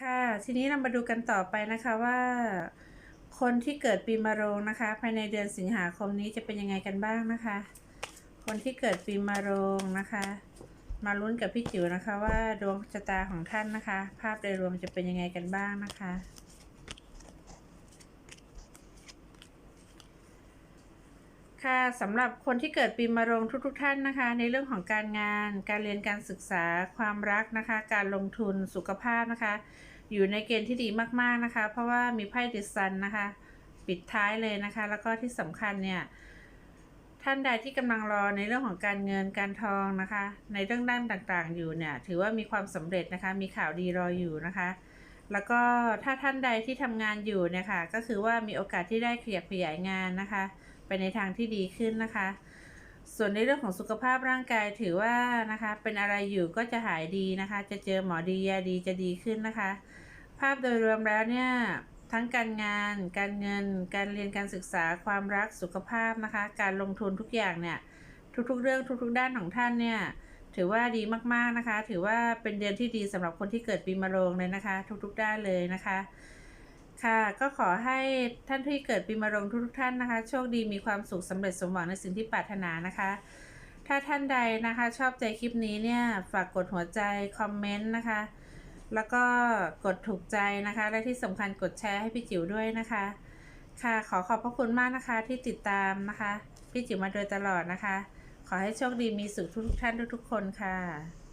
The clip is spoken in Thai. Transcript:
ค่ะทีนี้เรามาดูกันต่อไปนะคะว่าคนที่เกิดปีมะโรงนะคะ ภายในเดือนสิงหาคมนี้จะเป็นยังไงกันบ้างนะคะ คนที่เกิดปีมะโรงนะคะ มาลุ้นกับพี่จิ๋วนะคะว่าดวงชะตาของท่านนะคะ ภาพโดยรวมจะเป็นยังไงกันบ้างนะคะ ค่ะสำหรับคนที่เกิดปีมะโรงทุกๆทท่านนะคะ ในเรื่องของการงาน การเรียนการศึกษา ความรักนะคะ การลงทุนสุขภาพนะคะ อยู่ในเกณฑ์ที่ดีมากๆนะคะ เพราะว่ามีไพ่ดิสันนะคะ ปิดท้ายเลยนะคะ แล้วก็ที่สำคัญเนี่ยท่านใดที่กำลังรอในเรื่องของการเงินการทองนะคะ ในเรื่องด้านต่างๆ อยู่เนี่ย ถือว่ามีความสำเร็จนะคะ มีข่าวดีรออยู่นะคะ แล้วก็ถ้าท่านใดที่ทำงานอยู่เนี่ยค่ะก็คือว่ามีโอกาสที่ได้ขยับขยายงานนะคะ ไปในทางที่ดีขึ้นนะคะ ส่วนในเรื่องของสุขภาพร่างกายถือว่านะคะ เป็นอะไรอยู่ก็จะหายดีนะคะ จะเจอหมอดียาดีจะดีขึ้นนะคะ ภาพโดยรวมแล้วเนี่ยทั้งการงาน การเงิน การเรียนการศึกษา ความรัก สุขภาพนะคะ การลงทุนทุกอย่างเนี่ย ทุกๆ เรื่องทุกๆ ด้านของท่านเนี่ยถือว่าดีมากๆนะคะ ถือว่าเป็นเดือนที่ดีสำหรับคนที่เกิดปีมะโรงเลยนะคะ ทุกๆ ด้านเลยนะคะ ค่ะก็ขอให้ท่านที่เกิดปีมะโรงทุกๆท่านนะคะ โชคดีมีความสุขสำเร็จสมหวังในสิ่งที่ปรารถนานะคะ ถ้าท่านใดนะคะชอบใจคลิปนี้เนี่ยฝากกดหัวใจคอมเมนต์นะคะ แล้วก็กดถูกใจนะคะ และที่สำคัญกดแชร์ให้พี่จิ๋วด้วยนะคะ ค่ะขอขอบพระคุณมากนะคะที่ติดตามนะคะ พี่จิ๋วมาโดยตลอดนะคะ ขอให้โชคดีมีสุขทุกๆท่านทุกๆคนค่ะ